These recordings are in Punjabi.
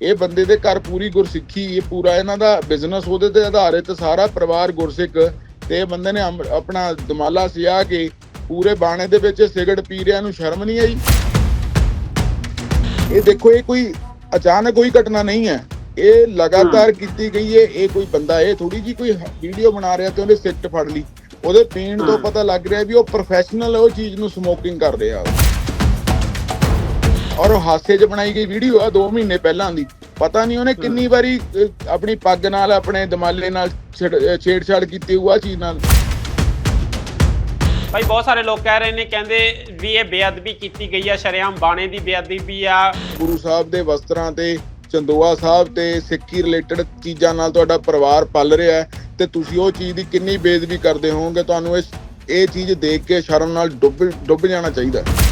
ਇਹ ਬੰਦੇ ਦੇ ਘਰ ਪੂਰੀ ਗੁਰਸਿੱਖੀ ਇਹ ਪੂਰਾ ਇਹਨਾਂ ਦਾ ਬਿਜ਼ਨਸ ਉਹਦੇ ਤੇ ਆਧਾਰਿਤ ਸਾਰਾ ਪਰਿਵਾਰ ਗੁਰਸਿੱਖ ਤੇ ਇਹ ਬੰਦੇ ਨੇ ਆਪਣਾ ਦਮਾਲਾ ਸਿਆ ਕੇ ਪੂਰੇ ਬਾਣੇ ਦੇ ਵਿੱਚ ਸਿਗਰਟ ਪੀ ਰਿਆਂ ਨੂੰ ਸ਼ਰਮ ਨਹੀਂ ਆਈ। ਇਹ ਦੇਖੋ ਇਹ ਕੋਈ ਅਚਾਨਕ ਹੋਈ ਘਟਨਾ ਨਹੀਂ ਹੈ। ਇਹ ਲਗਾਤਾਰ ਕੀਤੀ ਗਈ ਹੈ ਇਹ ਕੋਈ ਬੰਦਾ ਇਹ ਥੋੜੀ ਜੀ ਕੋਈ ਵੀਡੀਓ ਬਣਾ ਰਿਹਾ ਤੇ ਉਹਨੇ ਸਿਗਰਟ ਫੜ ਲਈ। ਉਹਦੇ ਪੀਣ ਤੋਂ। ਪਤਾ ਲੱਗ ਰਿਹਾ ਵੀ ਉਹ ਪ੍ਰੋਫੈਸ਼ਨਲ ਉਹ ਚੀਜ਼ ਨੂੰ ਸਮੋਕਿੰਗ ਕਰ ਰਿਹਾ। ਔਰ ਉਹ ਹਾਸੇ 'ਚ ਬਣਾਈ ਗਈ ਵੀਡੀਓ ਆ 2 ਮਹੀਨੇ ਪਹਿਲਾਂ ਦੀ। ਪਤਾ ਨਹੀਂ ਉਹਨੇ ਕਿੰਨੀ ਵਾਰੀ ਆਪਣੀ ਪੱਗ ਨਾਲ ਆਪਣੇ ਦਮਾਲੇ ਨਾਲ ਛੇੜਛਾੜ ਕੀਤੀ ਹੋਊ ਆ ਚੀਜ਼ ਨਾਲ। ਭਾਈ ਬਹੁਤ ਸਾਰੇ ਲੋਕ ਕਹਿ ਰਹੇ ਨੇ ਕਹਿੰਦੇ ਵੀ ਇਹ ਬੇਅਦਬੀ ਕੀਤੀ ਗਈ ਆ ਸ਼ਰੇਆਮ ਬਾਣੇ ਦੀ ਬੇਅਦਬੀ ਆ। ਗੁਰੂ ਸਾਹਿਬ ਦੇ ਵਸਤਰਾਂ ਤੇ ਚੰਦੋਆ ਸਾਹਿਬ ਤੇ ਸਿੱਖੀ ਰਿਲੇਟਡ ਚੀਜ਼ਾਂ ਨਾਲ ਤੁਹਾਡਾ ਪਰਿਵਾਰ ਪਲ ਰਿਹਾ ਹੈ ਤੇ ਤੁਸੀਂ ਉਹ ਚੀਜ਼ ਦੀ ਕਿੰਨੀ ਬੇਇੱਜ਼ਤੀ ਕਰਦੇ ਹੋਵੋਗੇ ਤੁਹਾਨੂੰ ਇਸ ਇਹ ਚੀਜ਼ ਦੇਖ ਕੇ ਸ਼ਰਮ ਨਾਲ ਡੁੱਬ ਡੁੱਬ ਜਾਣਾ ਚਾਹੀਦਾ ਹੈ।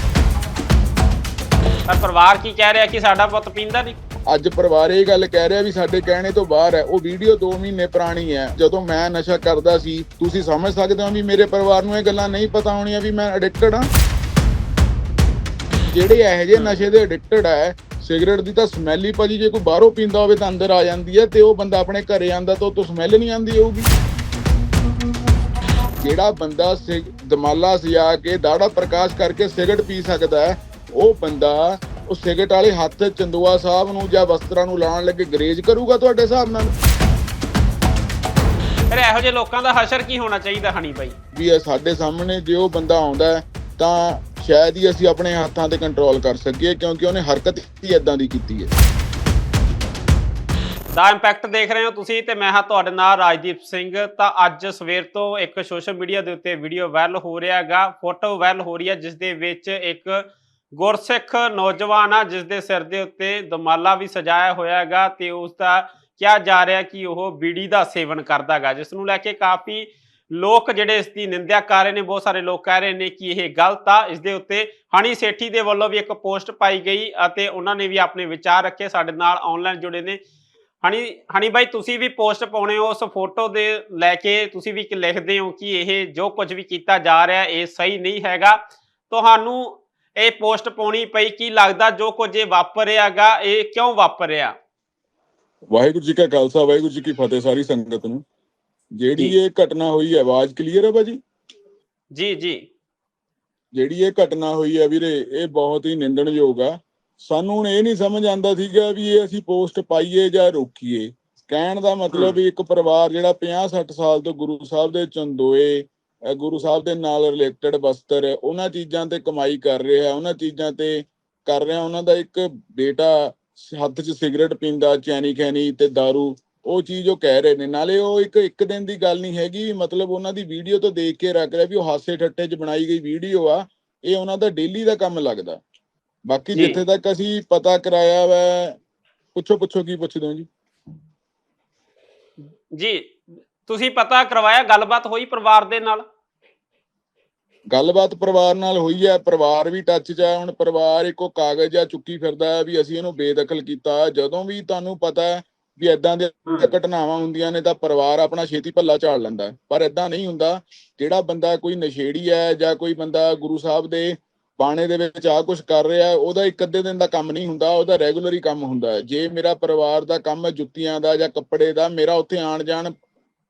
ਪਰ ਪਰਿਵਾਰ ਕੀ ਕਹਿ ਰਿਹਾ ਕਿ ਸਾਡਾ ਪੁੱਤ ਪੀਂਦਾ ਨਹੀਂ? ਅੱਜ ਪਰਿਵਾਰ ਇਹ ਗੱਲ ਕਹਿ ਰਿਹਾ ਵੀ ਸਾਡੇ ਕਹਿਣੇ ਤੋਂ ਬਾਹਰ ਹੈ। ਉਹ ਵੀਡੀਓ 2 ਮਹੀਨੇ ਪੁਰਾਣੀ ਹੈ। ਜਦੋਂ ਮੈਂ ਨਸ਼ਾ ਕਰਦਾ ਸੀ, ਤੁਸੀਂ ਸਮਝ ਸਕਦੇ ਹੋ ਵੀ ਮੇਰੇ ਪਰਿਵਾਰ ਨੂੰ ਇਹ ਗੱਲਾਂ ਨਹੀਂ ਪਤਾ ਹੋਣੀਆਂ ਵੀ ਮੈਂ ਐਡਿਕਟਡ ਹਾਂ। ਜਿਹੜੇ ਇਹੋ ਜਿਹੇ ਨਸ਼ੇ ਦੇ ਐਡਿਕਟਡ ਹੈ, ਸਿਗਰਟ ਦੀ ਤਾਂ ਸਮੈਲ ਹੀ ਭਾਜੀ ਜੇ ਕੋਈ ਬਾਹਰੋਂ ਪੀਂਦਾ ਹੋਵੇ ਤਾਂ ਅੰਦਰ ਆ ਜਾਂਦੀ ਹੈ ਤੇ ਉਹ ਬੰਦਾ ਆਪਣੇ ਘਰੇ ਆਂਦਾ ਤਾਂ ਉਹ ਤੋਂ ਸਮੈਲ ਨਹੀਂ ਆਂਦੀ ਹੋਊਗੀ। ਜਿਹੜਾ ਬੰਦਾ ਸਿਗ- ਦਮਾਲਾ ਸਜਾ ਕੇ ਦਾੜਾ ਪ੍ਰਕਾਸ਼ ਕਰਕੇ ਸਿਗਰਟ ਪੀ ਸਕਦਾ ਹੈ ਉਹ ਬੰਦਾ ਉਹ ਸਿਗਰਟ ਵਾਲੇ ਹੱਥ ਚੰਦੂਆ ਸਾਹਿਬ ਨੂੰ ਜਾਂ ਵਸਤਰਾਂ ਨੂੰ ਲਾਉਣ ਲੱਗੇ ਗਰੇਜ ਕਰੂਗਾ ਤੁਹਾਡੇ ਹਿਸਾਬ ਨਾਲ? ਫਿਰ ਇਹੋ ਜਿਹੇ ਲੋਕਾਂ ਦਾ ਹਸ਼ਰ ਕੀ ਹੋਣਾ ਚਾਹੀਦਾ ਹਣੀ ਭਾਈ ਵੀ ਇਹ ਸਾਡੇ ਸਾਹਮਣੇ ਜੇ ਉਹ ਬੰਦਾ ਆਉਂਦਾ ਹੈ, ਤਾਂ ਸ਼ਾਇਦ ਹੀ ਅਸੀਂ ਆਪਣੇ ਹੱਥਾਂ ਤੇ ਕੰਟਰੋਲ ਕਰ ਸਕੀਏ ਕਿਉਂਕਿ ਉਹਨੇ ਹਰਕਤ ਹੀ ਇਦਾਂ ਦੀ ਕੀਤੀ ਹੈ। ਦਾ ਇੰਪੈਕਟ ਦੇਖ ਰਹੇ ਹੋ ਤੁਸੀਂ ਤੇ ਮੈਂ ਹਾਂ ਤੁਹਾਡੇ ਨਾਲ ਰਾਜਦੀਪ ਸਿੰਘ। ਤਾਂ ਅੱਜ ਸਵੇਰ ਤੋਂ ਇੱਕ ਸੋਸ਼ਲ ਮੀਡੀਆ ਦੇ ਉੱਤੇ ਵੀਡੀਓ ਵਾਇਰਲ ਹੋ ਰਿਹਾ ਹੈਗਾ ਫੋਟੋ ਵਾਇਰਲ ਹੋ ਰਹੀ ਹੈ ਜਿਸ ਦੇ ਵਿੱਚ ਇੱਕ ਗੁਰਸਿੱਖ ਨੌਜਵਾਨ ਆ ਜਿਸ ਦੇ ਸਿਰ ਦੇ ਉੱਤੇ ਦਮਾਲਾ ਵੀ ਸਜਾਇਆ ਹੋਇਆ ਹੈਗਾ ਤੇ ਉਸ ਦਾ ਕਿਹਾ ਜਾ ਰਿਹਾ ਕਿ ਉਹ ਬੀੜੀ ਦਾ ਸੇਵਨ ਕਰਦਾ ਹੈਗਾ, ਜਿਸ ਨੂੰ ਲੈ ਕੇ ਕਾਫੀ ਲੋਕ ਜਿਹੜੇ ਇਸ ਦੀ ਨਿੰਦਿਆ ਕਰ ਰਹੇ ਨੇ, ਬਹੁਤ ਸਾਰੇ ਲੋਕ ਕਹਿ ਰਹੇ ਨੇ ਕਿ ਇਹ ਗਲਤ ਆ। ਇਸ ਦੇ ਉੱਤੇ ਹਣੀ ਸੇਠੀ ਦੇ ਵੱਲੋਂ ਵੀ ਇੱਕ ਪੋਸਟ ਪਾਈ ਗਈ ਅਤੇ ਉਹਨਾਂ ਨੇ ਵੀ ਆਪਣੇ ਵਿਚਾਰ ਰੱਖੇ, ਸਾਡੇ ਨਾਲ ਆਨਲਾਈਨ ਜੁੜੇ ਨੇ। ਹਣੀ ਹਣੀ ਬਾਈ, ਤੁਸੀਂ ਵੀ ਪੋਸਟ ਪਾਉਣੇ ਹੋ, ਉਸ ਫੋਟੋ ਦੇ ਲੈ ਕੇ ਤੁਸੀਂ ਵੀ ਇੱਕ ਲਿਖਦੇ ਹੋ ਕਿ ਇਹ ਜੋ ਕੁਝ ਵੀ ਕੀਤਾ ਜਾ ਰਿਹਾ, ਇਹ ਸਹੀ ਨਹੀਂ ਹੈਗਾ। ਤੁਹਾਨੂੰ ਇਹ ਪੋਸਟ ਪਾਉਣੀ ਪਈ ਕੀ ਲੱਗਦਾ ਜੋ ਕੁਝ ਇਹ ਵਾਪਰਿਆਗਾ ਇਹ ਕਿਉਂ ਵਾਪਰਿਆ? ਵਾਹਿਗੁਰੂ ਜੀ ਕਾ ਖਾਲਸਾ ਵਾਹਿਗੁਰੂ ਜੀ ਕੀ ਫਤਿਹ ਸਾਰੀ ਸੰਗਤ ਨੂੰ। ਜਿਹੜੀ। ਇਹ ਘਟਨਾ ਹੋਈ ਹੈ ਆਵਾਜ਼ ਕਲੀਅਰ ਹੈ ਭਾਜੀ? ਜੀ ਜੀ। ਜਿਹੜੀ ਇਹ ਘਟਨਾ ਹੋਈ ਹੈ ਵੀਰੇ ਇਹ ਬਹੁਤ ਹੀ ਨਿੰਦਣਯੋਗ ਆ। ਸਾਨੂੰ ਹੁਣ ਇਹ ਨਹੀਂ ਸਮਝ ਆਂਦਾ ਸੀਗਾ ਵੀ ਇਹ ਅਸੀਂ ਪੋਸਟ ਪਾਈਏ ਜਾਂ ਰੋਕੀਏ। ਕਹਿਣ ਦਾ ਮਤਲਬ ਵੀ ਇੱਕ ਪਰਿਵਾਰ ਜਿਹੜਾ 50 60 ਸਾਲ ਤੋਂ ਗੁਰੂ ਸਾਹਿਬ ਦੇ ਚੰਦੋਏ ਗੁਰੂ ਸਾਹਿਬ ਦੇ ਨਾਲ ਰਿਲੇਟਡ ਵਸਤਰ ਉਹਨਾਂ ਚੀਜ਼ਾਂ ਤੇ ਕਮਾਈ ਕਰ ਰਿਹਾ ਉਹਨਾਂ ਚੀਜ਼ਾਂ ਤੇ ਕਰ ਰਿਹਾ ਉਹਨਾਂ ਦਾ ਇੱਕ ਬੇਟਾ ਹੱਥ 'ਚ ਸਿਗਰਟ ਪੀਂਦਾ ਚੈਨੀ ਖੈਨੀ ਤੇ दारू ਉਹ ਚੀਜ਼ ਉਹ ਕਹਿ ਰਹੇ ਨੇ। ਨਾਲੇ ਉਹ ਇੱਕ ਇੱਕ ਦਿਨ ਦੀ ਗੱਲ ਨਹੀਂ ਹੈਗੀ ਮਤਲਬ ਉਹਨਾਂ ਦੀ ਵੀਡੀਓ ਤੋਂ ਦੇਖ ਕੇ ਰੱਖ ਰਿਹਾ ਵੀ ਉਹ ਹਾਸੇ ਠੱਟੇ 'ਚ ਬਣਾਈ ਗਈ ਵੀਡੀਓ ਆ ਇਹ ਉਹਨਾਂ ਦਾ ਡੇਲੀ ਦਾ ਕੰਮ ਲੱਗਦਾ। ਬਾਕੀ। ਜਿੱਥੇ ਤੱਕ ਅਸੀਂ ਪਤਾ ਕਰਾਇਆ ਵਾ ਪੁੱਛੋ ਪੁੱਛੋ ਕੀ ਪੁੱਛਦੇ ਹੋ ਜੀ? ਜੀ ਤੁਸੀਂ ਪਤਾ ਕਰਵਾਇਆ ਗੱਲਬਾਤ ਹੋਈ ਪਰਿਵਾਰ ਦੇ ਨਾਲ? ਗੱਲਬਾਤ ਪਰਿਵਾਰ ਨਾਲ ਹੋਈ ਹੈ ਪਰਿਵਾਰ ਵੀ ਟੱਚ 'ਚ ਹੈ ਹੁਣ ਪਰਿਵਾਰ ਇੱਕੋ ਕਾਗਜ਼ ਆ ਚੁੱਕੀ ਫਿਰਦਾ ਹੈ ਵੀ ਅਸੀਂ ਇਹਨੂੰ ਬੇਦਖਲ ਕੀਤਾ। ਜਦੋਂ ਵੀ ਤੁਹਾਨੂੰ ਪਤਾ ਹੈ ਵੀ ਇਦਾਂ ਦੇ ਘਟਨਾਵਾਂ ਹੁੰਦੀਆਂ ਨੇ ਤਾਂ ਪਰਿਵਾਰ ਆਪਣਾ ਛੇਤੀ ਭੱਲਾ ਝਾੜ ਲੈਂਦਾ। ਪਰ ਇਦਾਂ ਨਹੀਂ ਹੁੰਦਾ। ਜਿਹੜਾ ਬੰਦਾ ਕੋਈ ਨਸ਼ੇੜੀ ਹੈ ਜਾਂ ਕੋਈ ਬੰਦਾ ਗੁਰੂ ਸਾਹਿਬ ਦੇ ਬਾਣੇ ਦੇ ਵਿੱਚ ਆ ਕੁਝ ਕਰ ਰਿਹਾ ਉਹਦਾ ਇੱਕ ਅੱਧੇ ਦਿਨ ਦਾ ਕੰਮ ਨਹੀਂ ਹੁੰਦਾ ਉਹਦਾ ਰੈਗੂਲਰ ਹੀ ਕੰਮ ਹੁੰਦਾ ਜੇ ਮੇਰਾ ਪਰਿਵਾਰ ਦਾ ਕੰਮ ਹੈ ਜੁੱਤੀਆਂ ਦਾ ਜਾਂ ਕੱਪੜੇ ਦਾ ਮੇਰਾ ਉੱਥੇ ਆਣ ਜਾਣ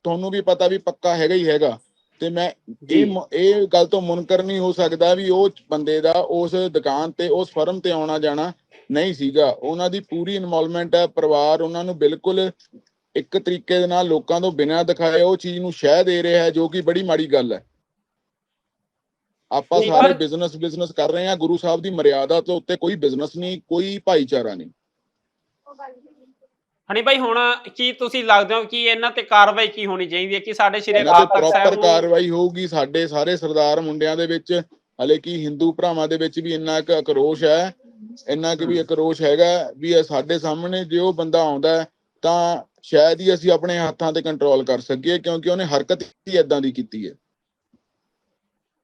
ਤੁਹਾਨੂੰ ਵੀ ਪਤਾ ਵੀ ਪੱਕਾ ਹੈਗਾ ਹੀ ਹੈਗਾ। ਤੇ ਮੈਂ। ਇਹ ਇਹ ਗੱਲ ਤੋਂ ਮੁਨਕਰ ਨਹੀਂ ਹੋ ਸਕਦਾ ਵੀ ਉਹ ਬੰਦੇ ਦਾ ਉਸ ਦੁਕਾਨ ਤੇ ਉਸ ਫਰਮ ਤੇ ਆਉਣਾ ਜਾਣਾ ਨਹੀਂ ਸੀਗਾ। ਉਹਨਾਂ ਦੀ ਪੂਰੀ ਇਨਵੋਲਵਮੈਂਟ ਹੈ ਪਰਿਵਾਰ ਉਹਨਾਂ ਨੂੰ ਬਿਲਕੁਲ ਇੱਕ ਤਰੀਕੇ ਦੇ ਨਾਲ ਲੋਕਾਂ ਤੋਂ ਬਿਨਾਂ ਦਿਖਾਏ ਉਹ ਚੀਜ਼ ਨੂੰ ਸ਼ਹਿ ਦੇ ਰਿਹਾ ਹੈ ਜੋ ਕਿ ਬੜੀ ਮਾੜੀ ਗੱਲ ਹੈ। ਆਪਾਂ ਸਾਰੇ ਬਿਜ਼ਨਸ ਬਿਜ਼ਨਸ ਕਰ ਰਹੇ ਹਾਂ ਗੁਰੂ ਸਾਹਿਬ ਦੀ ਮਰਿਆਦਾ ਤੋਂ ਉੱਤੇ ਕੋਈ ਬਿਜ਼ਨਸ ਨਹੀਂ ਕੋਈ ਭਾਈਚਾਰਾ ਨਹੀਂ। ਹਣੀ ਭਾਈ ਹੁਣ ਕੀ ਤੁਸੀਂ ਲੱਗਦੇ ਹੋ ਕਿ ਇਹਨਾਂ ਤੇ ਕਾਰਵਾਈ ਕੀ ਹੋਣੀ ਚਾਹੀਦੀ ਹੈ? ਕਿ ਸਾਡੇ ਸ਼੍ਰੀ ਅਕਾਲ ਤਖਤ ਸਾਹਿਬ ਨੂੰ ਕਾਰਵਾਈ ਹੋਊਗੀ। ਸਾਡੇ ਸਾਰੇ ਸਰਦਾਰ ਮੁੰਡਿਆਂ ਦੇ ਵਿੱਚ ਹਲੇ ਕੀ ਹਿੰਦੂ ਭਰਾਵਾਂ ਦੇ ਵਿੱਚ ਵੀ ਇੰਨਾ ਕੁ ਆਕਰੋਸ਼ ਹੈ ਇੰਨਾ ਕੁ ਵੀ ਆਕਰੋਸ਼ ਹੈਗਾ ਵੀ ਇਹ ਸਾਡੇ ਸਾਹਮਣੇ ਜੇ ਉਹ ਬੰਦਾ ਆਉਂਦਾ ਤਾਂ ਸ਼ਾਇਦ ਹੀ ਅਸੀਂ ਆਪਣੇ ਹੱਥਾਂ ਤੇ ਕੰਟਰੋਲ ਕਰ ਸਕੀਏ ਕਿਉਂਕਿ ਉਹਨੇ ਹਰਕਤ ਹੀ ਇਦਾਂ ਦੀ ਕੀਤੀ ਹੈ।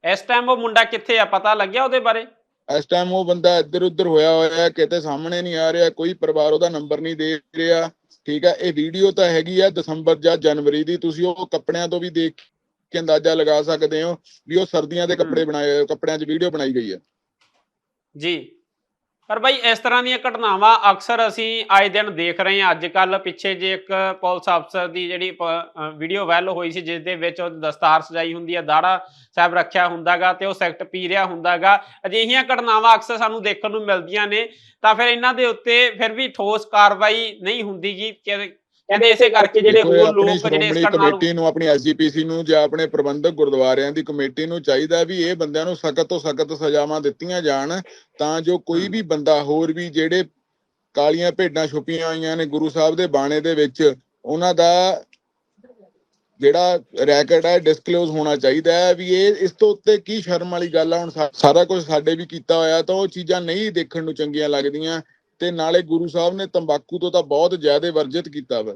ਇਸ ਟਾਈਮ ਉਹ ਮੁੰਡਾ ਕਿੱਥੇ ਆ? ਪਤਾ ਲੱਗਿਆ ਉਹਦੇ ਬਾਰੇ? ਇਸ ਟਾਈਮ ਉਹ ਬੰਦਾ ਇੱਧਰ ਉੱਧਰ ਹੋਇਆ ਹੋਇਆ ਹੈ ਕਿਤੇ ਸਾਹਮਣੇ ਨਹੀਂ ਆ ਰਿਹਾ ਕੋਈ ਪਰਿਵਾਰ ਉਹਦਾ ਨੰਬਰ ਨਹੀਂ ਦੇ ਰਿਹਾ। ਠੀਕ ਹੈ ਇਹ ਵੀਡੀਓ ਤਾਂ ਹੈਗੀ ਆ ਦਸੰਬਰ ਜਾਂ ਜਨਵਰੀ ਦੀ ਤੁਸੀਂ ਉਹ ਕੱਪੜਿਆਂ ਤੋਂ ਵੀ ਦੇਖ ਕੇ ਅੰਦਾਜ਼ਾ ਲਗਾ ਸਕਦੇ ਹੋ ਵੀ ਉਹ ਸਰਦੀਆਂ ਦੇ ਕੱਪੜੇ ਬਣਾਏ ਕੱਪੜਿਆਂ 'ਚ ਵੀਡੀਓ ਬਣਾਈ ਗਈ ਹੈ ਜੀ। ਪਰ ਬਾਈ ਇਸ ਤਰ੍ਹਾਂ ਦੀਆਂ ਘਟਨਾਵਾਂ ਅਕਸਰ ਅਸੀਂ ਆਏ ਦਿਨ ਦੇਖ ਰਹੇ ਹਾਂ। ਅੱਜ ਕੱਲ ਪਿੱਛੇ ਜੇ ਇੱਕ ਪੁਲਿਸ ਅਫਸਰ ਦੀ ਜਿਹੜੀ ਵੀਡੀਓ ਵਾਇਰਲ ਹੋਈ ਸੀ ਜਿਸ ਦੇ ਵਿੱਚ ਉਹ ਦਸਤਾਰ ਸਜਾਈ ਹੁੰਦੀ ਹੈ ਦਾੜਾ ਸਾਹਿਬ ਰੱਖਿਆ ਹੁੰਦਾਗਾ ਤੇ ਉਹ ਸੈਕਟ ਪੀ ਰਿਹਾ ਹੁੰਦਾਗਾ ਅਜਿਹੀਆਂ ਘਟਨਾਵਾਂ ਅਕਸਰ ਸਾਨੂੰ ਦੇਖਣ ਨੂੰ ਮਿਲਦੀਆਂ ਨੇ। ਤਾਂ ਫਿਰ ਇਹਨਾਂ ਦੇ ਉੱਤੇ ਫਿਰ ਵੀ ਠੋਸ ਕਾਰਵਾਈ ਨਹੀਂ ਹੁੰਦੀਗੀ ਕਿ- ਕਹਿੰਦੇ ਇਸੇ ਕਰਕੇ ਜਿਹੜੇ ਹੋਰ ਲੋਕ ਜਿਹੜੇ ਇਸ ਕਮੇਟੀ ਨੂੰ ਆਪਣੀ ਐਸਜੀਪੀਸੀ ਨੂੰ ਜਾਂ ਆਪਣੇ ਪ੍ਰਬੰਧਕ ਗੁਰਦੁਆਰਿਆਂ ਦੀ ਕਮੇਟੀ ਨੂੰ ਚਾਹੀਦਾ ਵੀ ਇਹ ਬੰਦਿਆਂ ਨੂੰ ਸਖਤ ਤੋਂ ਸਖਤ ਸਜ਼ਾਵਾਂ ਦਿੱਤੀਆਂ ਜਾਣ ਤਾਂ ਜੋ ਕੋਈ ਵੀ ਬੰਦਾ ਹੋਰ ਵੀ ਜਿਹੜੇ ਕਾਲੀਆਂ ਭੇਡਾਂ ਛੁਪੀਆਂ ਹੋਈਆਂ ਨੇ ਗੁਰੂ ਸਾਹਿਬ ਦੇ ਬਾਣੇ ਦੇ ਵਿੱਚ ਉਹਨਾਂ ਦਾ ਜਿਹੜਾ ਰੈਕਟ ਹੈ ਡਿਸਕਲੋਜ਼ ਹੋਣਾ ਚਾਹੀਦਾ ਹੈ ਵੀ ਇਹ ਇਸ ਤੋਂ ਉੱਤੇ ਕੀ ਸ਼ਰਮ ਵਾਲੀ ਗੱਲ ਆ। ਹੁਣ ਸਾਰਾ ਕੁਝ ਸਾਡੇ ਵੀ ਕੀਤਾ ਹੋਇਆ ਤਾਂ ਉਹ ਚੀਜ਼ਾਂ ਨਹੀਂ ਦੇਖਣ ਨੂੰ ਚੰਗੀਆਂ ਲੱਗਦੀਆਂ। ਤੇ ਨਾਲੇ ਗੁਰੂ ਸਾਹਿਬ ਨੇ ਤੰਬਾਕੂ ਤੋਂ ਤਾਂ ਬਹੁਤ ਜ਼ਿਆਦਾ ਵਰਜਿਤ ਕੀਤਾ ਵਾ।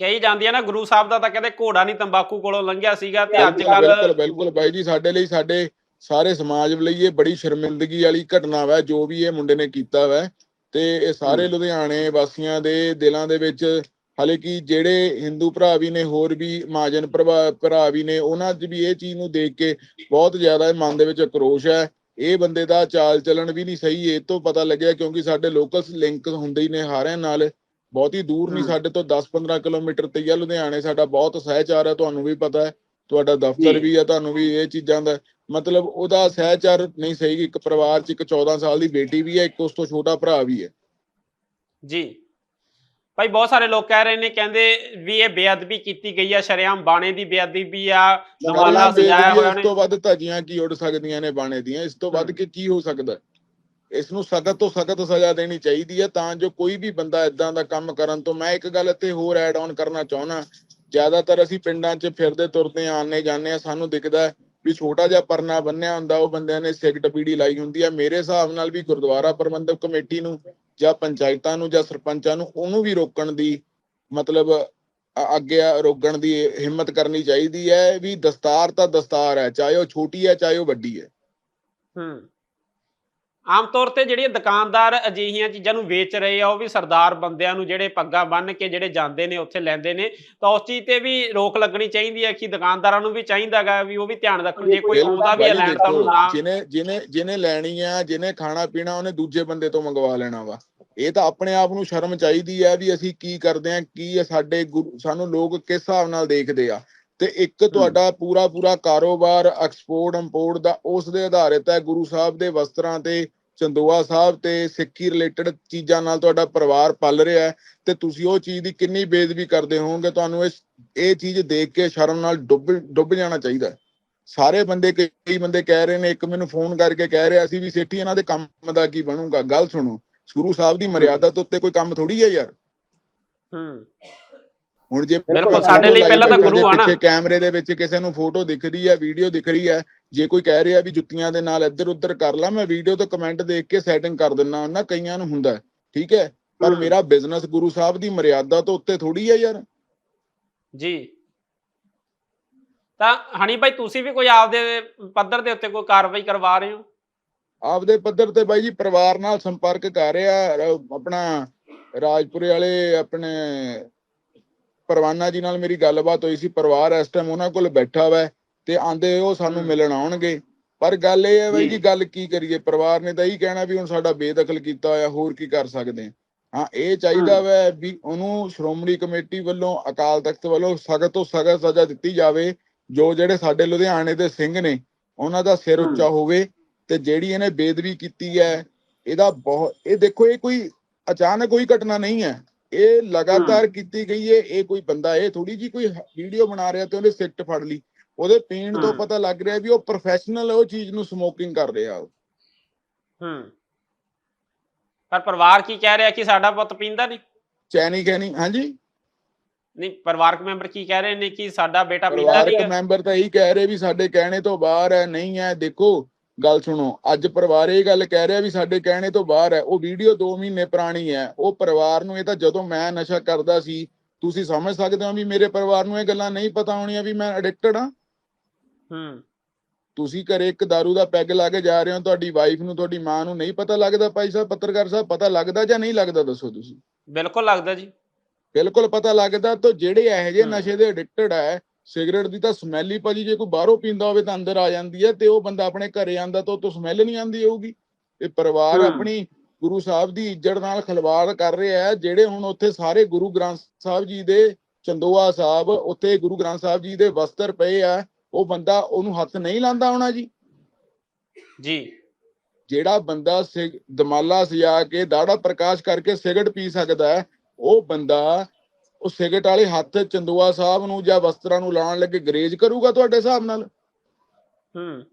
ਕਹੀ ਜਾਂਦੀ ਹੈ ਨਾ ਗੁਰੂ ਸਾਹਿਬ ਦਾ ਤਾਂ ਕਹਿੰਦੇ ਘੋੜਾ ਨਹੀਂ ਤੰਬਾਕੂ ਕੋਲੋਂ ਲੰਘਿਆ ਸੀਗਾ ਤੇ ਅੱਜ ਬਿਲਕੁਲ ਕੱਲ ਬਿਲਕੁਲ ਬਾਈ ਜੀ ਸਾਡੇ ਲਈ ਸਾਡੇ ਸਾਰੇ ਸਮਾਜ ਲਈ ਇਹ ਬੜੀ ਸ਼ਰਮਿੰਦਗੀ ਵਾਲੀ ਘਟਨਾ ਵਾ ਜੋ ਵੀ ਇਹ ਮੁੰਡੇ ਨੇ ਕੀਤਾ ਵਾ। ਤੇ ਇਹ ਸਾਰੇ। ਲੁਧਿਆਣੇ ਵਾਸੀਆਂ ਦੇ ਦਿਲਾਂ ਦੇ ਵਿੱਚ ਹਾਲੇ ਕਿ ਜਿਹੜੇ ਹਿੰਦੂ ਭਰਾ ਵੀ ਨੇ ਹੋਰ ਵੀ ਮਹਾਜਨ ਭਰਾ ਵੀ ਨੇ ਉਹਨਾਂ 'ਚ ਵੀ ਇਹ ਚੀਜ਼ ਨੂੰ ਦੇਖ ਕੇ ਬਹੁਤ ਜ਼ਿਆਦਾ ਮਨ ਦੇ ਵਿੱਚ ਆਕਰੋਸ਼ ਹੈ। ਇਹ ਬੰਦੇ ਦਾ ਚਾਲ ਚੱਲਣ ਵੀ ਨਹੀਂ ਸਹੀ ਇਹ ਤੋਂ ਪਤਾ ਲੱਗਿਆ ਕਿਉਂਕਿ ਸਾਡੇ ਲੋਕਲ ਲਿੰਕ ਹੁੰਦੇ ਹੀ ਨੇ ਹਾਰਿਆਂ ਨਾਲ। ਬਹੁਤੀ ਦੂਰ ਨਹੀਂ। ਸਾਡੇ ਤੋਂ 10-15 ਕਿਲੋਮੀਟਰ ਤੇ ਹੀ ਆ ਲੁਧਿਆਣੇ ਸਾਡਾ ਬਹੁਤ ਸਹਿਚਾਰ ਹੈ ਤੁਹਾਨੂੰ ਵੀ ਪਤਾ ਹੈ। ਤੁਹਾਡਾ ਦਫ਼ਤਰ। ਵੀ ਆ ਤੁਹਾਨੂੰ ਵੀ ਇਹ ਚੀਜ਼ਾਂ ਦਾ। ਮਤਲਬ ਉਹਦਾ ਸਹਿਚਾਰ ਨਹੀਂ ਸਹੀ ਇੱਕ ਪਰਿਵਾਰ 'ਚ ਇੱਕ 14 ਸਾਲ ਦੀ ਬੇਟੀ ਵੀ ਹੈ ਇੱਕ ਉਸ ਤੋਂ ਛੋਟਾ ਭਰਾ ਵੀ ਹੈ। ਜੀ। ਭਾਈ ਬਹੁਤ ਸਾਰੇ ਲੋਕ ਕਹਿ ਰਹੇ ਨੇ ਕਹਿੰਦੇ ਵੀ ਇਹ ਬੇਅਦਬੀ ਕੀਤੀ ਗਈ ਆ ਸ਼ਰੇਆਮ ਬਾਣੇ ਦੀ ਬੇਅਦਬੀ ਆ ਨਵਾਲਾ ਸਜਾਇਆ ਹੋਇਆ ਇਸ ਨੇ ਤੋਂ ਵੱਧ ਧੱਜੀਆਂ ਕੀ ਉੱਡ ਸਕਦੀਆਂ ਨੇ ਬਾਣੇ ਦੀਆਂ ਇਸ ਤੋਂ ਵੱਧ। ਕੇ ਕੀ ਹੋ ਸਕਦਾ? ਇਸ ਨੂੰ ਸਖਤ ਤੋਂ ਸਖਤ ਸਜ਼ਾ ਦੇਣੀ ਚਾਹੀਦੀ ਹੈ ਤਾਂ ਜੋ ਕੋਈ ਵੀ ਬੰਦਾ ਇਦਾਂ ਦਾ ਕੰਮ ਕਰਨ ਤੋਂ ਮੈਂ ਇੱਕ ਗੱਲ ਇੱਥੇ ਹੋਰ ਐਡ ਆਨ ਕਰਨਾ ਚਾਹੁੰਦਾ ਜ਼ਿਆਦਾਤਰ ਅਸੀਂ ਪਿੰਡਾਂ 'ਚ ਫਿਰਦੇ ਤੁਰਦੇ ਆਨੇ ਜਾਂਦੇ ਆ ਸਾਨੂੰ ਦਿਖਦਾ ਵੀ ਛੋਟਾ ਜਿਹਾ ਪਰਨਾ ਬੰਨਿਆ ਹੁੰਦਾ ਉਹ ਬੰਦਿਆਂ ਨੇ ਸਿਗਰਟ ਪੀੜੀ ਲਾਈ ਹੁੰਦੀ ਹੈ ਮੇਰੇ ਹਿਸਾਬ ਨਾਲ ਵੀ ਗੁਰਦੁਆਰਾ ਪ੍ਰਬੰਧਕ ਕਮੇਟੀ ਨੂੰ ਜਾਂ ਪੰਚਾਇਤਾਂ ਨੂੰ ਜਾਂ ਸਰਪੰਚਾਂ ਨੂੰ ਉਹਨੂੰ ਵੀ ਰੋਕਣ ਦੀ ਮਤਲਬ ਅੱਗੇ ਰੋਕਣ ਦੀ ਹਿੰਮਤ ਕਰਨੀ ਚਾਹੀਦੀ ਹੈ ਵੀ ਦਸਤਾਰ ਤਾਂ ਦਸਤਾਰ ਹੈ ਚਾਹੇ ਉਹ ਛੋਟੀ ਹੈ ਚਾਹੇ ਉਹ ਵੱਡੀ ਹੈ। ਹੂੰ। ਆਮ ਤੌਰ ਤੇ ਜਿਹੜੇ ਦੁਕਾਨਦਾਰ ਅਜਿਹੀਆਂ ਚੀਜ਼ਾਂ ਨੂੰ ਵੇਚ ਰਹੇ ਆ ਉਹ ਵੀ ਸਰਦਾਰ ਬੰਦਿਆਂ ਨੂੰ ਜਿਹੜੇ ਪੱਗਾਂ ਬੰਨ੍ਹ ਕੇ ਜਿਹੜੇ ਜਾਂਦੇ ਨੇ ਉੱਥੇ ਲੈਂਦੇ ਨੇ ਤਾਂ ਉਸ ਚੀਜ਼ ਤੇ ਵੀ ਰੋਕ ਲੱਗਣੀ ਚਾਹੀਦੀ ਹੈ ਕਿ ਦੁਕਾਨਦਾਰਾਂ ਨੂੰ ਵੀ ਚਾਹੀਦਾਗਾ ਵੀ ਉਹ ਵੀ ਧਿਆਨ ਰੱਖਣ ਜੇ ਕੋਈ ਆਉਂਦਾ ਵੀ ਲੈਣ ਤਾਂ ਉਹਨੂੰ ਨਾ ਜਿਹਨੇ ਜਿਹਨੇ ਜਿਹਨੇ ਲੈਣੀ ਆ ਜਿਹਨੇ ਖਾਣਾ ਪੀਣਾ ਉਹਨੇ ਦੂਜੇ ਬੰਦੇ ਤੋਂ ਮੰਗਵਾ ਲੈਣਾ ਵਾ। ਇਹ ਤਾਂ ਆਪਣੇ ਆਪ ਨੂੰ ਸ਼ਰਮ ਚਾਹੀਦੀ ਹੈ ਵੀ ਅਸੀਂ ਕੀ ਕਰਦੇ ਆ ਕੀ ਸਾਡੇ ਸਾਨੂੰ ਲੋਕ ਕਿਸ ਹਿਸਾਬ ਨਾਲ ਦੇਖਦੇ ਆ। ਤੇ ਇੱਕ ਤੁਹਾਡਾ ਪੂਰਾ ਪੂਰਾ ਕਾਰੋਬਾਰ ਐਕਸਪੋਰਟ ਇੰਪੋਰਟ ਦਾ ਉਸ ਦੇ ਆਧਾਰਿਤ ਹੈ ਗੁਰੂ ਸਾਹਿਬ ਦੇ ਵਸਤਰਾਂ ਤੇ ਚੰਦੋਆ ਸਾਹਿਬ ਤੇ ਸਿੱਖੀ ਰਿਲੇਟਡ ਚੀਜ਼ਾਂ ਨਾਲ ਤੁਹਾਡਾ ਪਰਿਵਾਰ ਪਲ ਰਿਹਾ ਹੈ। ਤੇ ਤੁਸੀਂ ਉਹ ਚੀਜ਼ ਦੀ ਕਿੰਨੀ ਬੇਇੱਜ਼ਤੀ ਕਰਦੇ ਹੋਵੋਗੇ ਤੁਹਾਨੂੰ ਇਸ ਇਹ ਚੀਜ਼ ਦੇਖ ਕੇ ਸ਼ਰਮ ਨਾਲ ਡੁੱਬ ਡੁੱਬ ਜਾਣਾ ਚਾਹੀਦਾ। ਸਾਰੇ ਬੰਦੇ ਕਈ ਕਈ ਬੰਦੇ ਕਹਿ ਰਹੇ ਨੇ ਇੱਕ ਮੈਨੂੰ ਫੋਨ ਕਰਕੇ ਕਹਿ ਰਿਹਾ ਸੀ ਵੀ ਸੇਠੀ ਇਹਨਾਂ ਦੇ ਕੰਮ ਦਾ ਕੀ ਬਣੂਗਾ? ਗੱਲ ਸੁਣੋ। ਗੁਰੂ ਸਾਹਿਬ ਦੀ ਮਰਿਆਦਾ ਤੋਂ ਉੱਤੇ ਕੋਈ ਕੰਮ ਥੋੜੀ ਹੈ ਯਾਰ। ਹੂੰ। ਹੁਣ ਜੇ ਬਿਲਕੁਲ, ਸਾਡੇ ਲਈ ਪਹਿਲਾਂ ਤਾਂ ਗੁਰੂ ਆ ਨਾ। ਪਿੱਛੇ ਕੈਮਰੇ ਦੇ ਵਿੱਚ ਕਿਸੇ ਨੂੰ ਫੋਟੋ ਦਿਖ ਰਹੀ ਹੈ ਵੀਡੀਓ ਦਿਖ ਰਹੀ ਹੈ ਜੇ ਕੋਈ ਕਹਿ ਰਿਹਾ ਵੀ ਜੁੱਤੀਆਂ ਦੇ ਨਾਲ ਇੱਧਰ ਉੱਧਰ ਕਰ ਲਾ ਮੈਂ ਵੀਡੀਓ ਤੇ ਕਮੈਂਟ ਦੇਖ ਕੇ ਸੈਟਿੰਗ ਕਰ ਦਿੰਨਾ ਉਹਨਾਂ ਕਈਆਂ ਨੂੰ ਹੁੰਦਾ ਠੀਕ ਹੈ? ਪਰ। ਮੇਰਾ ਬਿਜ਼ਨਸ ਗੁਰੂ ਸਾਹਿਬ ਦੀ ਮਰਿਆਦਾ ਤੋਂ ਉੱਤੇ ਥੋੜੀ ਹੈ ਯਾਰ। ਜੀ। ਤਾਂ ਹਣੀ ਭਾਈ ਤੁਸੀਂ ਵੀ ਕੋਈ ਆਪਦੇ ਪੱਧਰ ਦੇ ਉੱਤੇ ਕੋਈ ਕਾਰਵਾਈ ਕਰਵਾ ਰਹੇ ਹੋ? ਆਪਦੇ ਪੱਧਰ ਤੇ ਬਾਈ ਜੀ ਪਰਿਵਾਰ ਨਾਲ ਸੰਪਰਕ ਕਰ ਰਿਹਾ ਆਪਣਾ ਰਾਜਪੁਰੇ ਵਾਲੇ ਆਪਣੇ ਪਰਵਾਨਾ ਜੀ ਨਾਲ ਮੇਰੀ ਗੱਲਬਾਤ ਹੋਈ ਸੀ ਪਰਿਵਾਰ ਇਸ ਟਾਈਮ ਉਹਨਾਂ ਕੋਲ ਬੈਠਾ ਵਾ ਤੇ ਆਂਦੇ ਉਹ ਸਾਨੂੰ। ਮਿਲਣ ਆਉਣਗੇ ਪਰ ਗੱਲ ਇਹ ਹੈ ਬਾਈ ਜੀ। ਗੱਲ ਕੀ ਕਰੀਏ ਪਰਿਵਾਰ ਨੇ ਤਾਂ ਇਹੀ ਕਹਿਣਾ ਵੀ ਹੁਣ ਸਾਡਾ ਬੇਦਖਲ ਕੀਤਾ ਹੋਇਆ ਹੋਰ ਕੀ ਕਰ ਸਕਦੇ ਹਾਂ ਹਾਂ ਇਹ ਚਾਹੀਦਾ। ਵਾ ਵੀ ਉਹਨੂੰ ਸ਼੍ਰੋਮਣੀ ਕਮੇਟੀ ਵੱਲੋਂ ਅਕਾਲ ਤਖਤ ਵੱਲੋਂ ਸਖਤ ਤੋਂ ਸਖਤ ਸਜ਼ਾ ਦਿੱਤੀ ਜਾਵੇ ਜੋ ਜਿਹੜੇ ਸਾਡੇ ਲੁਧਿਆਣੇ ਦੇ ਸਿੰਘ ਨੇ ਉਹਨਾਂ ਦਾ ਸਿਰ। ਉੱਚਾ ਹੋਵੇ ਤੇ ਜਿਹੜੀ ਇਹਨੇ ਬੇਦਬੀ ਕੀਤੀ ਹੈ ਇਹਦਾ ਬਹੁਤ ਇਹ ਦੇਖੋ ਇਹ ਕੋਈ ਅਚਾਨਕ ਕੋਈ ਘਟਨਾ ਨਹੀਂ ਹੈ। ਇਹ ਲਗਾਤਾਰ ਕੀਤੀ ਗਈ ਹੈ ਇਹ ਕੋਈ ਬੰਦਾ ਇਹ ਥੋੜੀ ਜੀ ਕੋਈ ਵੀਡੀਓ ਬਣਾ ਰਿਹਾ ਤੇ ਉਹਨੇ ਸਿੱਟ ਫੜ ਲਈ। ਉਹਦੇ ਪੀਣ ਤੋਂ। ਪਤਾ ਲੱਗ ਰਿਹਾ ਵੀ ਉਹ ਪ੍ਰੋਫੈਸ਼ਨਲ ਉਹ ਚੀਜ਼ ਨੂੰ ਸਮੋਕਿੰਗ ਕਰ ਰਿਹਾ ਉਹ। ਹੂੰ। ਪਰ ਪਰਿਵਾਰ ਕੀ ਕਹਿ ਰਿਹਾ ਕਿ ਸਾਡਾ ਪੁੱਤ ਪੀਂਦਾ ਨਹੀਂ? ਚੈਨੀ ਕਹਿਣੀ ਹਾਂਜੀ? ਨਹੀਂ ਪਰਿਵਾਰਕ ਮੈਂਬਰ ਕੀ ਕਹਿ ਰਹੇ ਨੇ ਕਿ ਸਾਡਾ ਬੇਟਾ ਪੀਂਦਾ ਪਰਿਵਾਰਕ ਨਹੀਂ ਮੈਂਬਰ ਤਾਂ ਇਹੀ ਕਹਿ ਰਹੇ ਵੀ ਸਾਡੇ ਕਹਿਣੇ ਤੋਂ ਬਾਹਰ ਹੈ ਨਹੀਂ ਹੈ। ਦੇਖੋ ਗੱਲ ਸੁਣੋ ਅੱਜ ਪਰਿਵਾਰ ਇਹ ਗੱਲ ਕਹਿ ਰਿਹਾ ਵੀ ਸਾਡੇ ਕਹਿਣੇ ਤੋਂ ਬਾਹਰ ਹੈ ਉਹ ਵੀਡੀਓ 2 ਮਹੀਨੇ ਪੁਰਾਣੀ ਹੈ ਉਹ ਪਰਿਵਾਰ ਨੂੰ ਇਹ ਤਾਂ ਜਦੋਂ ਮੈਂ ਨਸ਼ਾ ਕਰਦਾ ਸੀ ਤੁਸੀਂ ਸਮਝ ਸਕਦੇ ਹੋ ਵੀ ਮੇਰੇ ਪਰਿਵਾਰ ਨੂੰ ਇਹ ਗੱਲਾਂ ਨਹੀਂ ਪਤਾ ਹੋਣੀਆਂ ਵੀ ਮੈਂ ਐਡਿਕਟਡ ਹਾਂ? ਹੂੰ। ਤੁਸੀਂ ਘਰੇ ਇੱਕ दारू ਦਾ ਪੈਗ ਲਾ ਕੇ ਜਾ ਰਹੇ ਹੋ ਤੁਹਾਡੀ ਵਾਈਫ ਨੂੰ ਤੁਹਾਡੀ ਮਾਂ ਨੂੰ ਨਹੀਂ ਪਤਾ ਲੱਗਦਾ ਭਾਈ ਸਾਹਿਬ ਪੱਤਰਕਾਰ ਸਾਹਿਬ ਪਤਾ ਲੱਗਦਾ ਜਾਂ ਨਹੀਂ ਲੱਗਦਾ ਦੱਸੋ ਤੁਸੀਂ? ਬਿਲਕੁਲ ਲੱਗਦਾ ਜੀ। ਬਿਲਕੁਲ ਪਤਾ ਲੱਗਦਾ ਤਾਂ ਜਿਹੜੇ ਇਹੋ ਜਿਹੇ। ਨਸ਼ੇ ਦੇ ਐਡਿਕਟਡ ਹੈ ਸਿਗਰਟ ਦੀ ਤਾਂ ਸਮੈਲ ਹੀ ਭਾਜੀ ਜੇ ਕੋਈ ਬਾਹਰੋਂ ਪੀਂਦਾ ਹੋਵੇ ਤਾਂ ਅੰਦਰ ਆ ਜਾਂਦੀ ਹੈ ਤੇ ਉਹ ਬੰਦਾ ਆਪਣੇ ਘਰੇ ਆਂਦਾ ਤਾਂ ਉਹ ਤੋਂ ਸਮੈਲ ਨਹੀਂ ਆਂਦੀ ਹੋਊਗੀ। ਇਹ ਪਰਿਵਾਰ। ਆਪਣੀ ਗੁਰੂ ਸਾਹਿਬ ਦੀ ਇੱਜ਼ਤ ਨਾਲ ਖਿਲਵਾੜ ਕਰ ਰਿਹਾ ਹੈ ਜਿਹੜੇ ਹੁਣ ਉੱਥੇ ਸਾਰੇ ਗੁਰੂ ਗ੍ਰੰਥ ਸਾਹਿਬ ਜੀ ਦੇ ਚੰਦੋਆ ਸਾਹਿਬ ਉੱਥੇ ਗੁਰੂ ਗ੍ਰੰਥ ਸਾਹਿਬ ਜੀ ਦੇ ਵਸਤਰ ਪਏ ਆ ਉਹ ਬੰਦਾ ਉਹਨੂੰ ਹੱਥ ਨਹੀਂ ਲਾਂਦਾ ਹੋਣਾ ਜੀ। ਜੀ। ਜਿਹੜਾ ਬੰਦਾ ਦਮਾਲਾ ਸਜਾ ਕੇ ਦਾੜਾ ਪ੍ਰਕਾਸ਼ ਕਰਕੇ ਸਿਗਰਟ ਪੀ ਸਕਦਾ ਹੈ ਉਹ ਬੰਦਾ ਉਹ ਸਿਗਰਟ ਵਾਲੇ ਹੱਥ ਚੰਦੋਆ ਸਾਹਿਬ ਨੂੰ ਜਾਂ ਵਸਤਰਾਂ ਨੂੰ ਲਾਉਣ ਲੱਗੇ ਗਰੇਜ ਕਰੂਗਾ ਤੁਹਾਡੇ ਹਿਸਾਬ ਨਾਲ? ਹੂੰ।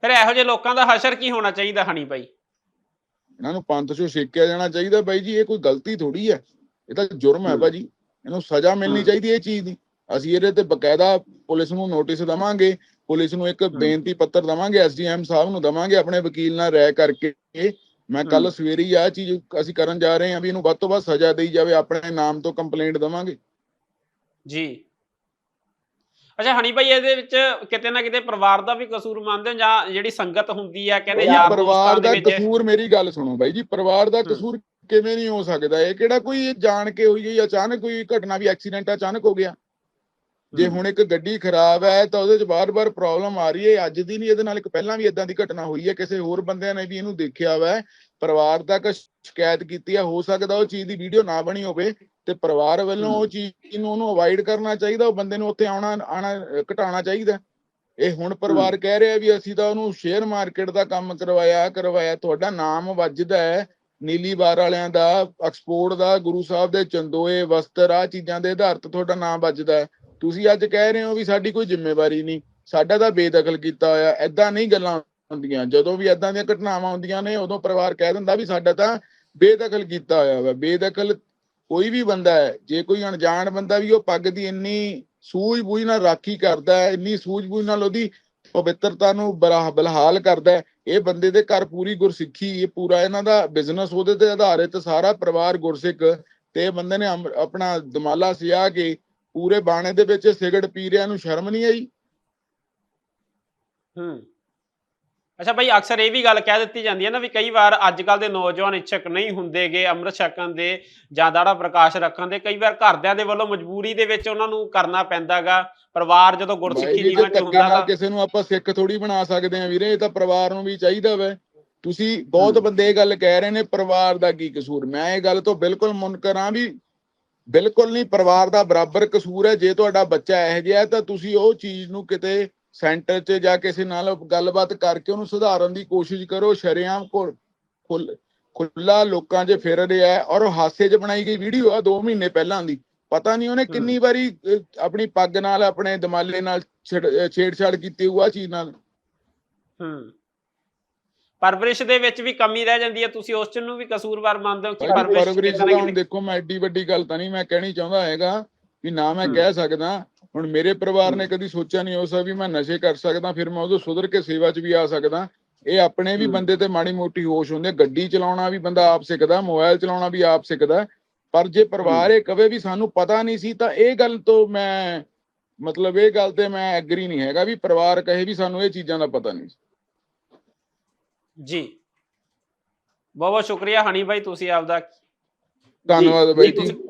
ਫਿਰ ਇਹੋ ਜਿਹੇ ਲੋਕਾਂ ਦਾ ਹਸ਼ਰ ਕੀ ਹੋਣਾ ਚਾਹੀਦਾ ਹਣੀ ਭਾਈ ਇਹਨਾਂ ਨੂੰ ਪੰਥ ਚੋਂ ਛੇਕਿਆ ਜਾਣਾ ਚਾਹੀਦਾ ਬਾਈ ਜੀ ਇਹ ਕੋਈ ਗਲਤੀ ਥੋੜੀ ਹੈ। ਇਹ ਤਾਂ ਜੁਰਮ ਹੈ। ਭਾਜੀ। ਇਹਨੂੰ ਸਜ਼ਾ ਮਿਲਣੀ। ਚਾਹੀਦੀ ਇਹ ਚੀਜ਼ ਦੀ। ਅਸੀਂ ਇਹਦੇ ਤੇ ਬਕਾਇਦਾ ਪੁਲਿਸ ਨੂੰ ਨੋਟਿਸ ਦਵਾਂਗੇ। ਪੁਲਿਸ ਨੂੰ ਇੱਕ ਬੇਨਤੀ ਪੱਤਰ ਦਵਾਂਗੇ ਐਸਡੀਐਮ ਸਾਹਿਬ ਨੂੰ ਦਵਾਂਗੇ ਆਪਣੇ ਵਕੀਲ ਨਾਲ ਰਾਇ ਕਰਕੇ। ਮੈਂ ਕੱਲ। ਸਵੇਰੇ ਹੀ ਆ ਚੀਜ਼ ਅਸੀਂ ਕਰਨ ਜਾ ਰਹੇ ਹਾਂ ਵੀ ਇਹਨੂੰ ਵੱਧ ਤੋਂ ਵੱਧ ਸਜ਼ਾ ਦੇਈ ਜਾਵੇ ਆਪਣੇ ਨਾਮ ਤੋਂ ਕੰਪਲੇਂਟ ਦਵਾਂਗੇ। ਜੀ। ਅੱਛਾ ਹਣੀ ਭਾਈ ਇਹਦੇ ਵਿੱਚ ਕਿਤੇ ਨਾ ਕਿਤੇ ਪਰਿਵਾਰ ਦਾ ਵੀ ਕਸੂਰ ਮੰਨਦੇ ਹੋ ਜਾਂ ਜਿਹੜੀ ਸੰਗਤ ਹੁੰਦੀ ਹੈ ਕਹਿੰਦੇ ਯਾਰ ਪਰਿਵਾਰ ਦਾ ਕਸੂਰ ਮੇਰੀ ਗੱਲ ਸੁਣੋ ਬਾਈ ਜੀ ਪਰਿਵਾਰ ਦਾ। ਕਸੂਰ ਕਿਵੇਂ ਨਹੀਂ ਹੋ ਸਕਦਾ? ਇਹ ਕਿਹੜਾ ਕੋਈ ਜਾਣ ਕੇ ਹੋਈ ਹੈ ਅਚਾਨਕ ਕੋਈ ਘਟਨਾ ਵੀ ਐਕਸੀਡੈਂਟ ਅਚਾਨਕ ਹੋ ਗਿਆ? ਜੇ। ਹੁਣ ਇੱਕ ਗੱਡੀ ਖਰਾਬ ਹੈ ਤਾਂ ਉਹਦੇ 'ਚ ਬਾਰ-ਬਾਰ ਪ੍ਰੋਬਲਮ ਆ ਰਹੀ ਹੈ। ਅੱਜ ਦੀ ਨਹੀਂ ਇਹਦੇ ਨਾਲ ਇੱਕ ਪਹਿਲਾਂ ਵੀ ਇਦਾਂ ਦੀ ਘਟਨਾ ਹੋਈ ਹੈ। ਕਿਸੇ ਹੋਰ ਬੰਦਿਆਂ ਨੇ ਵੀ ਇਹਨੂੰ ਦੇਖਿਆ ਵਾ। ਪਰਿਵਾਰ ਤੱਕ ਸ਼ਿਕਾਇਤ ਕੀਤੀ ਹੈ ਹੋ ਸਕਦਾ ਉਹ ਚੀਜ਼ ਦੀ ਵੀਡੀਓ ਨਾ ਬਣੀ ਹੋਵੇ ਤੇ ਪਰਿਵਾਰ ਵੱਲੋਂ ਉਹ ਚੀਜ਼ ਨੂੰ ਉਹਨੂੰ ਅਵਾਇਡ ਕਰਨਾ ਚਾਹੀਦਾ। ਉਹ ਬੰਦੇ ਨੂੰ ਉੱਥੇ ਆਉਣਾ ਆਣਾ ਘਟਾਉਣਾ ਚਾਹੀਦਾ। ਇਹ ਹੁਣ ਪਰਿਵਾਰ ਕਹਿ ਰਿਹਾ ਵੀ ਅਸੀਂ ਤਾਂ ਉਹਨੂੰ ਸ਼ੇਅਰ ਮਾਰਕੀਟ ਦਾ ਕੰਮ ਕਰਵਾਇਆ ਕਰਵਾਇਆ। ਤੁਹਾਡਾ ਨਾਮ ਵੱਜਦਾ ਹੈ ਨੀਲੀ ਬਾਰ ਵਾਲਿਆਂ ਦਾ ਐਕਸਪੋਰਟ ਦਾ ਗੁਰੂ ਸਾਹਿਬ ਦੇ ਚੰਦੋਏ ਵਸਤਰ ਆ ਚੀਜ਼ਾਂ ਦੇ ਆਧਾਰ ਤੇ ਤੁਹਾਡਾ ਨਾਮ ਵੱਜਦਾ ਹੈ। ਤੁਸੀਂ ਅੱਜ ਕਹਿ ਰਹੇ ਹੋ ਵੀ ਸਾਡੀ ਕੋਈ ਜ਼ਿੰਮੇਵਾਰੀ ਨਹੀਂ, ਸਾਡਾ ਤਾਂ ਬੇਦਖਲ ਕੀਤਾ ਹੋਇਆ ਐਦਾਂ ਨਹੀਂ ਗੱਲਾਂ ਹੁੰਦੀਆਂ। ਜਦੋਂ ਵੀ ਐਦਾਂ ਦੀਆਂ ਘਟਨਾਵਾਂ ਹੁੰਦੀਆਂ ਨੇ, ਉਦੋਂ ਪਰਿਵਾਰ ਕਹਿ ਦਿੰਦਾ ਵੀ ਸਾਡਾ ਤਾਂ ਬੇਦਖਲ ਕੀਤਾ ਹੋਇਆ ਵਾ। ਬੇਦਖਲ ਕੋਈ ਵੀ ਬੰਦਾ ਹੈ, ਜੇ ਕੋਈ ਅਣਜਾਣ ਬੰਦਾ ਵੀ ਉਹ ਪੱਗ ਦੀ ਇੰਨੀ ਸੂਝ-ਬੂਝ ਨਾਲ ਰਾਖੀ ਕਰਦਾ ਹੈ, ਇੰਨੀ ਸੂਝ-ਬੂਝ ਨਾਲ ਉਹਦੀ ਪਵਿੱਤਰਤਾ ਨੂੰ ਬਰਾ- ਬਲਹਾਲ ਕਰਦਾ ਹੈ, ਇਹ ਬੰਦੇ ਦੇ ਘਰ ਪੂਰੀ ਗੁਰਸਿੱਖੀ, ਇਹ ਪੂਰਾ ਇਹਨਾਂ ਦਾ ਬਿਜ਼ਨਸ ਉਹਦੇ ਤੇ ਆਧਾਰਿਤ ਸਾਰਾ ਪਰਿਵਾਰ ਗੁਰਸਿੱਖ ਤੇ ਬੰਦੇ ਨੇ ਆਪਣਾ ਦਮਾਲਾ ਸਿਆ ਕੇ ਪੂਰੇ ਬਾਣੇ ਦੇ ਵਿੱਚ ਸਿਗਰਟ ਪੀ ਰਿਆ ਨੂੰ ਸ਼ਰਮ ਨਹੀਂ ਆਈ? ਹੂੰ। ਅੱਛਾ ਭਾਈ ਅਕਸਰ ਇਹ ਵੀ ਗੱਲ ਕਹਿ ਦਿੱਤੀ ਜਾਂਦੀ ਹੈ ਨਾ ਵੀ ਕਈ ਵਾਰ ਅੱਜ ਕੱਲ ਦੇ ਨੌਜਵਾਨ ਇੱਛਕ ਨਹੀਂ ਹੁੰਦੇਗੇ ਅੰਮ੍ਰਿਤ ਛਕਣ ਦੇ ਜਾਂ ਦਾੜਾ ਪ੍ਰਕਾਸ਼ ਰੱਖਣ ਦੇ ਕਈ ਵਾਰ ਘਰਦਿਆਂ ਦੇ ਵੱਲੋਂ ਮਜਬੂਰੀ ਦੇ ਵਿੱਚ ਉਹਨਾਂ ਨੂੰ ਕਰਨਾ ਪੈਂਦਾਗਾ ਪਰਿਵਾਰ ਜਦੋਂ ਗੁਰਸਿੱਖੀ ਜੀਵਨ ਚ ਹੁੰਦਾ ਗਾ ਕਿਸੇ ਨੂੰ ਆਪਾਂ ਸਿੱਖ ਥੋੜੀ ਬਣਾ ਸਕਦੇ ਆ ਵੀਰੇ ਇਹ ਤਾਂ ਪਰਿਵਾਰ ਨੂੰ ਵੀ ਚਾਹੀਦਾ ਵੈ। ਤੁਸੀਂ ਬਹੁਤ। ਬੰਦੇ ਇਹ ਗੱਲ ਕਹਿ ਰਹੇ ਨੇ ਪਰਿਵਾਰ ਦਾ ਕੀ ਕਸੂਰ? ਮੈਂ ਇਹ ਗੱਲ ਤੋਂ ਬਿਲਕੁਲ ਮੁਨਕਰ ਹਾਂ ਵੀ ਬਿਲਕੁਲ ਨਹੀਂ ਪਰਿਵਾਰ ਦਾ ਬਰਾਬਰ ਕਸੂਰ ਹੈ ਜੇ ਤੁਹਾਡਾ ਬੱਚਾ ਇਹੋ ਜਿਹਾ ਹੈ ਤਾਂ ਤੁਸੀਂ ਉਹ ਚੀਜ਼ ਨੂੰ ਕਿਤੇ ਸੈਂਟਰ 'ਚ ਜਾਂ ਕਿਸੇ ਨਾਲ ਗੱਲਬਾਤ ਕਰਕੇ ਉਹਨੂੰ ਸੁਧਾਰਨ ਦੀ ਕੋਸ਼ਿਸ਼ ਕਰੋ। ਸ਼ਰੇਆਮ ਕੋਲ ਖੁੱਲ- ਖੁੱਲਾ ਲੋਕਾਂ 'ਚ ਫਿਰ ਰਿਹਾ ਹੈ ਔਰ ਹਾਸੇ 'ਚ ਬਣਾਈ ਗਈ ਵੀਡੀਓ ਆ 2 ਮਹੀਨੇ ਪਹਿਲਾਂ ਦੀ। ਪਤਾ ਨਹੀਂ ਉਹਨੇ ਕਿੰਨੀ ਵਾਰੀ ਆਪਣੀ ਪੱਗ ਨਾਲ ਆਪਣੇ ਦਮਾਲੇ ਨਾਲ ਛੇੜਛਾੜ ਕੀਤੀ ਹੋਊ ਆ ਚੀਜ਼ ਨਾਲ। ਹੂੰ। ਪਰਵਰਿਸ਼ ਦੇ ਵਿੱਚ ਵੀ ਕਮੀ ਰਹਿ ਜਾਂਦੀ ਹੈ ਤੁਸੀਂ ਉਸ ਚ ਨੂੰ ਵੀ ਕਸੂਰਵਾਰ ਮੰਨਦੇ ਹੋ ਕਿ ਪਰ ਪਰਵਰਿਸ਼ ਪਰਵਰਿਸ਼ ਦਾ ਹੁਣ ਦੇਖੋ ਮੈਂ ਐਡੀ ਵੱਡੀ ਗੱਲ ਤਾਂ ਨਹੀਂ ਮੈਂ ਕਹਿਣੀ ਚਾਹੁੰਦਾ ਹੈਗਾ ਵੀ ਨਾ ਮੈਂ। ਕਹਿ ਸਕਦਾ ਹੁਣ ਮੇਰੇ ਪਰਿਵਾਰ ਨੇ। ਕਦੀ ਸੋਚਿਆ ਨਹੀਂ ਹੋ ਸਕਦਾ ਵੀ ਮੈਂ ਨਸ਼ੇ ਕਰ ਸਕਦਾ ਫਿਰ ਮੈਂ ਉਦੋਂ ਸੁਧਰ ਕੇ ਸੇਵਾ 'ਚ ਵੀ ਆ ਸਕਦਾ ਇਹ ਆਪਣੇ ਵੀ। ਬੰਦੇ ਤੇ ਮਾੜੀ ਮੋਟੀ ਹੋਸ਼ ਹੁੰਦੀ ਗੱਡੀ ਚਲਾਉਣਾ ਵੀ ਬੰਦਾ ਆਪ ਸਿੱਖਦਾ ਮੋਬਾਈਲ ਚਲਾਉਣਾ ਵੀ ਆਪ ਸਿੱਖਦਾ ਪਰ ਜੇ ਪਰਿਵਾਰ ਇਹ ਕਵੇ ਵੀ ਸਾਨੂੰ ਪਤਾ ਨਹੀਂ ਸੀ ਤਾਂ ਇਹ ਗੱਲ ਤੋਂ ਮੈਂ ਮਤਲਬ ਇਹ ਗੱਲ ਤੇ ਮੈਂ ਐਗਰੀ ਨਹੀਂ ਹੈਗਾ ਵੀ ਪਰਿਵਾਰ ਕਹੇ ਵੀ ਸਾਨੂੰ ਇਹ ਚੀਜ਼ਾਂ ਦਾ ਪਤਾ ਨਹੀਂ ਸੀ ਜੀ। ਬਹੁਤ ਬਹੁਤ ਸ਼ੁਕਰੀਆ ਹਣੀ ਭਾਈ ਤੁਸੀਂ ਆਪਦਾ ਧੰਨਵਾਦ ਬਾਈ ਜੀ।